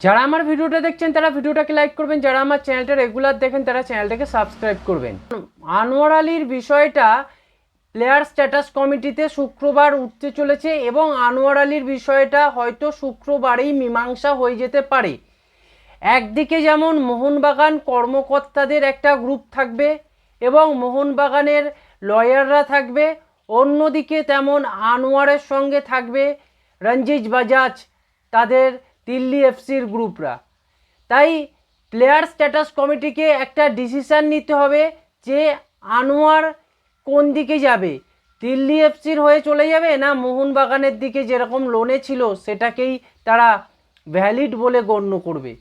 যারা আমার ভিডিওটা দেখছেন, তারা ভিডিওটাকে লাইক করবেন। যারা আমার চ্যানেলটা রেগুলার দেখেন, তারা চ্যানেলটাকে সাবস্ক্রাইব করবেন। আনোয়ার আলীর বিষয়টা প্লেয়ার স্ট্যাটাস কমিটিতে শুক্রবার উঠতে চলেছে এবং আনোয়ার আলীর বিষয়টা হয়তো শুক্রবারেই মীমাংসা হয়ে যেতে পারে। একদিকে যেমন মোহনবাগান কর্মকর্তাদের একটা গ্রুপ থাকবে এবং মোহনবাগানের লয়াররা থাকবে, অন্যদিকে তেমন আনোয়ারের সঙ্গে থাকবে রঞ্জিত বাজাজ। তাদের দিল্লি এফসির গ্রুপরা। তাই প্লেয়ার স্ট্যাটাস কমিটিকে একটা ডিসিশান নিতে হবে যে আনোয়ার কোন দিকে যাবে? দিল্লি এফসির হয়ে চলে যাবে না মোহনবাগানের দিকে যেরকম লোনে ছিল সেটাকেই তারা ভ্যালিড বলে গণ্য করবে?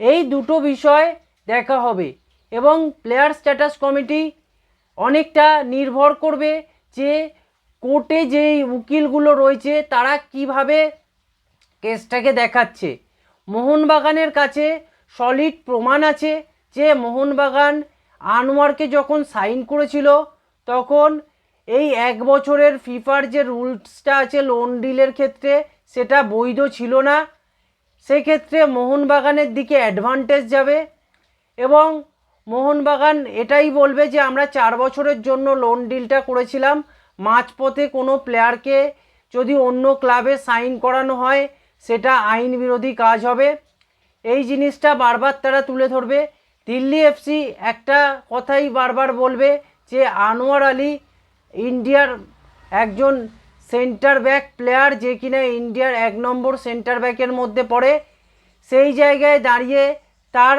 এই দুটো বিষয় দেখা হবে এবং প্লেয়ার স্ট্যাটাস কমিটি অনেকটা নির্ভর করবে যে কোর্টে যেই উকিলগুলো রয়েছে তারা কীভাবে কেসটাকে দেখাচ্ছে। মোহনবাগানের কাছে সলিড প্রমাণ আছে যে মোহনবাগান আনোয়ারকে যখন সাইন করেছিল, তখন এই এক বছরের ফিফার যে রুলসটা আছে লোন ডিলের ক্ষেত্রে সেটা বৈধ ছিল না। সেক্ষেত্রে মোহনবাগানের দিকে অ্যাডভান্টেজ যাবে এবং মোহনবাগান এটাই বলবে যে, আমরা চার বছরের জন্য লোন ডিলটা করেছিলাম। মাঝপথে কোনো প্লেয়ারকে যদি অন্য ক্লাবে সাইন করানো হয় সেটা আইন বিরোধী কাজ হবে। এই জিনিসটা বারবার তারা তুলে ধরবে। দিল্লি এফসি একটা কথাই বারবার বলবে যে, আনোয়ার আলী ইন্ডিয়ার একজন সেন্টার ব্যাক প্লেয়ার যে কিনা ইন্ডিয়ার এক নম্বর সেন্টার ব্যাকের মধ্যে পড়ে। সেই জায়গায় দাঁড়িয়ে তার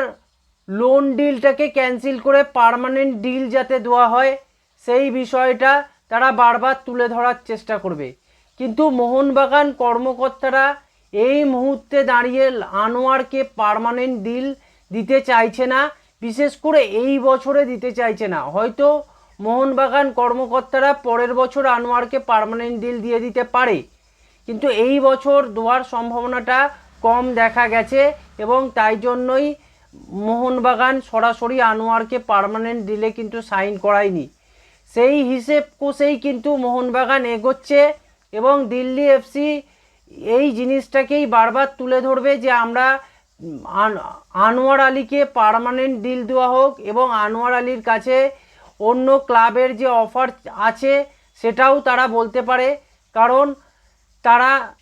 লোন ডিলটাকে ক্যান্সেল করে পার্মানেন্ট ডিল যাতে দেওয়া হয়, সেই বিষয়টা তারা বারবার তুলে ধরার চেষ্টা করবে। কিন্তু মোহনবাগান কর্মকর্তারা এই মুহূর্তে দাঁড়িয়ে আনোয়ারকে পার্মানেন্ট ডিল দিতে চাইছে না, বিশেষ করে এই বছরে দিতে চাইছে না। হয়তো মোহনবাগান কর্মকর্তারা পরের বছর আনোয়ারকে পার্মানেন্ট ডিল দিয়ে দিতে পারে। কিন্তু এই বছর দেওয়ার সম্ভাবনাটা কম দেখা গেছে এবং তাই জন্যই মোহনবাগান সরাসরি আনোয়ারকে পার্মানেন্ট ডিলে কিন্তু সাইন করায়নি। সেই হিসেব কষেই কিন্তু মোহনবাগান এগোচ্ছে এবং দিল্লি এফসি এই জিনিসটাকেই বারবার তুলে ধরবে যে আমরা আন- আনোয়ার আলীকে পার্মানেন্ট ডিল দেওয়া হোক এবং আনোয়ার আলীর কাছে অন্য ক্লাবের যে অফার আছে সেটাও তারা বলতে পারে। কারণ তারা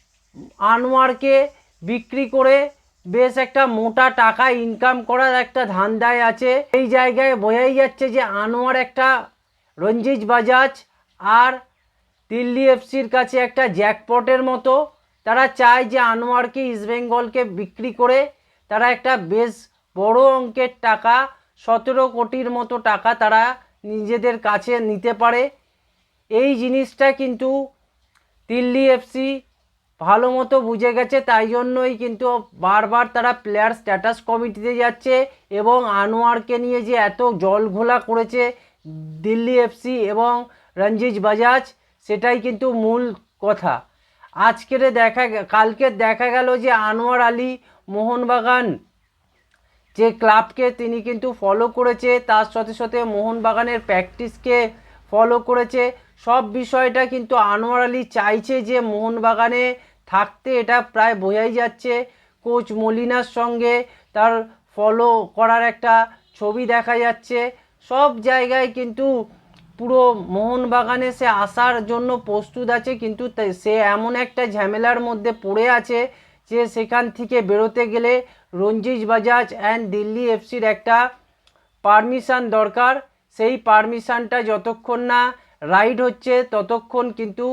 আনোয়ারকে বিক্রি করে বেশ একটা মোটা টাকা ইনকাম করার একটা ধান্দায় আছে। এই জায়গায় বোঝাই যাচ্ছে যে আনোয়ার একটা রঞ্জিত বাজাজ আর দিল্লি এফসির কাছে একটা জ্যাকপটের মতো। তারা চায় যে আনোয়ারকে ইস্টবেঙ্গলকে বিক্রি করে তারা একটা বেশ বড় অঙ্কের টাকা, সতেরো কোটির মতো টাকা তারা নিজেদের কাছে নিতে পারে। এই জিনিসটা কিন্তু দিল্লি এফসি ভালো মতো বুঝে গেছে, তাই জন্যই কিন্তু বারবার তারা প্লেয়ার স্ট্যাটাস কমিটিতে যাচ্ছে এবং আনোয়ারকে নিয়ে যে এত জল ঘোলা করেছে দিল্লি এফসি এবং রঞ্জিত বাজাজ, সেটাই কিন্তু মূল কথা। আজকের দেখা কালকে দেখা গেল যে আনোয়ার আলী মোহনবাগান, যে ক্লাবকে তিনি কিন্তু ফলো করেছে, তার সাথে সাথে মোহনবাগানের প্র্যাকটিসকে ফলো করেছে। সব বিষয়টা কিন্তু আনোয়ার আলী চাইছে যে মোহনবাগানে থাকতে, এটা প্রায় বোঝাই যাচ্ছে কোচ মলিনার সঙ্গে। তার ফলো করার একটা ছবি দেখা যাচ্ছে। সব জায়গায় কিন্তু পুরো মোহনবাগানে সে আসার জন্য প্রস্তুত আছে, কিন্তু সে এমন একটা ঝামেলার মধ্যে পড়ে আছে যে সেখান থেকে বেরোতে গেলে রঞ্জিত বাজাজ অ্যান্ড দিল্লি এফসির একটা পারমিশন দরকার। সেই পারমিশনটা যতক্ষণ না রাইড হচ্ছে, ততক্ষণ কিন্তু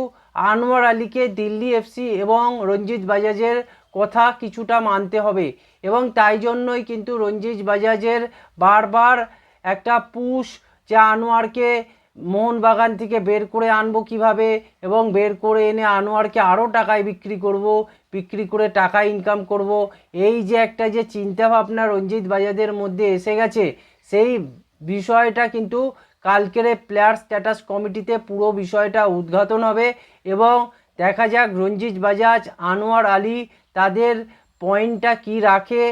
আনোয়ার আলীকে দিল্লি এফসি এবং রঞ্জিত বাজাজের কথা কিছুটা মানতে হবে এবং তাই জন্যই কিন্তু রঞ্জিত বাজাজের বারবার একটা পুশ যে আনোয়ারকে মোহনবাগান থেকে বের করে আনব কীভাবে এবং বের করে এনে আনোয়ারকে আরও টাকায় বিক্রি করব, বিক্রি করে টাকা ইনকাম করব, এই যে একটা যে চিন্তাভাবনা রঞ্জিত বাজাজের মধ্যে এসে গেছে, সেই বিষয়টা কিন্তু কালকের প্লেয়ার স্ট্যাটাস কমিটিতে পুরো বিষয়টা উদ্ঘাটন হবে এবং দেখা যাক রঞ্জিত বাজাজ, আনোয়ার আলী তাদের পয়েন্টটা কি রাখে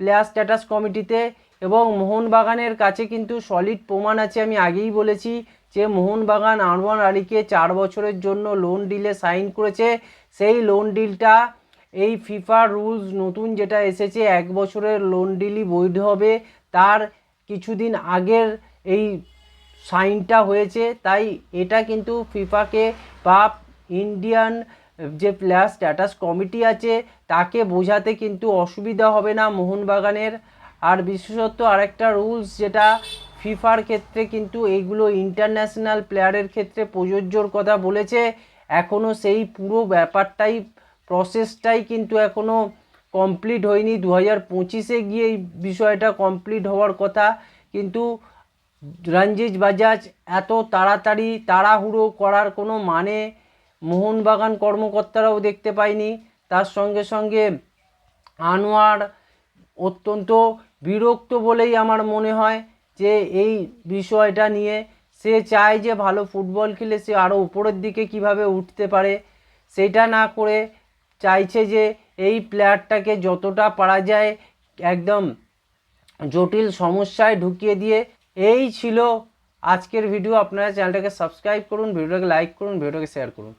প্লেয়ার স্ট্যাটাস কমিটিতে এবং মোহনবাগানের কাছে কিন্তু সলিড প্রমাণ আছে, আমি আগেই বলেছি যে মোহনবাগান আনোয়ার আলীকে চার বছরের জন্য লোন ডিলে সাইন করেছে। সেই লোন ডিলটা এই ফিফা রুলস নতুন যেটা এসেছে, এক বছরের লোন ডিলি বৈধ হবে। তার কিছুদিন আগের এই সাইনটা হয়েছে, তাই এটা কিন্তু ফিফাকে বা ইন্ডিয়ান যে প্লেয়ার স্ট্যাটাস কমিটি আছে, তাকে বোঝাতে কিন্তু অসুবিধা হবে না মোহনবাগানের। আর বিশেষত আরেকটা রুলস যেটা ফিফার ক্ষেত্রে কিন্তু এইগুলো ইন্টারন্যাশনাল প্লেয়ারের ক্ষেত্রে প্রযোজ্যর কথা বলেছে। এখনও সেই পুরো ব্যাপারটাই প্রসেসটাই কিন্তু এখনও কমপ্লিট হয়নি। দু হাজার পঁচিশে গিয়ে এই বিষয়টা কমপ্লিট হওয়ার কথা। কিন্তু রঞ্জিত বাজাজ এত তাড়াতাড়ি তাড়াহুড়ো করার কোনো মানে মোহনবাগান কর্মকর্তারাও দেখতে পায়নি। তার সঙ্গে সঙ্গে আনোয়ার অত্যন্ত বিরক্ত বলেই আমার মনে হয় যে এই বিষয়টা নিয়ে সে চায় যে ভালো ফুটবল খেলে সে আরও উপরের দিকে কীভাবে উঠতে পারে। সেটা না করে চাইছে যে এই প্লেয়ারটাকে যতটা পারা যায় একদম জটিল সমস্যায় ঢুকিয়ে দিয়ে। এই ছিল আজকের ভিডিও আপনারা চ্যানেলটাকে সাবস্ক্রাইব করুন, ভিডিওটাকে লাইক করুন, ভিডিওটাকে শেয়ার করুন।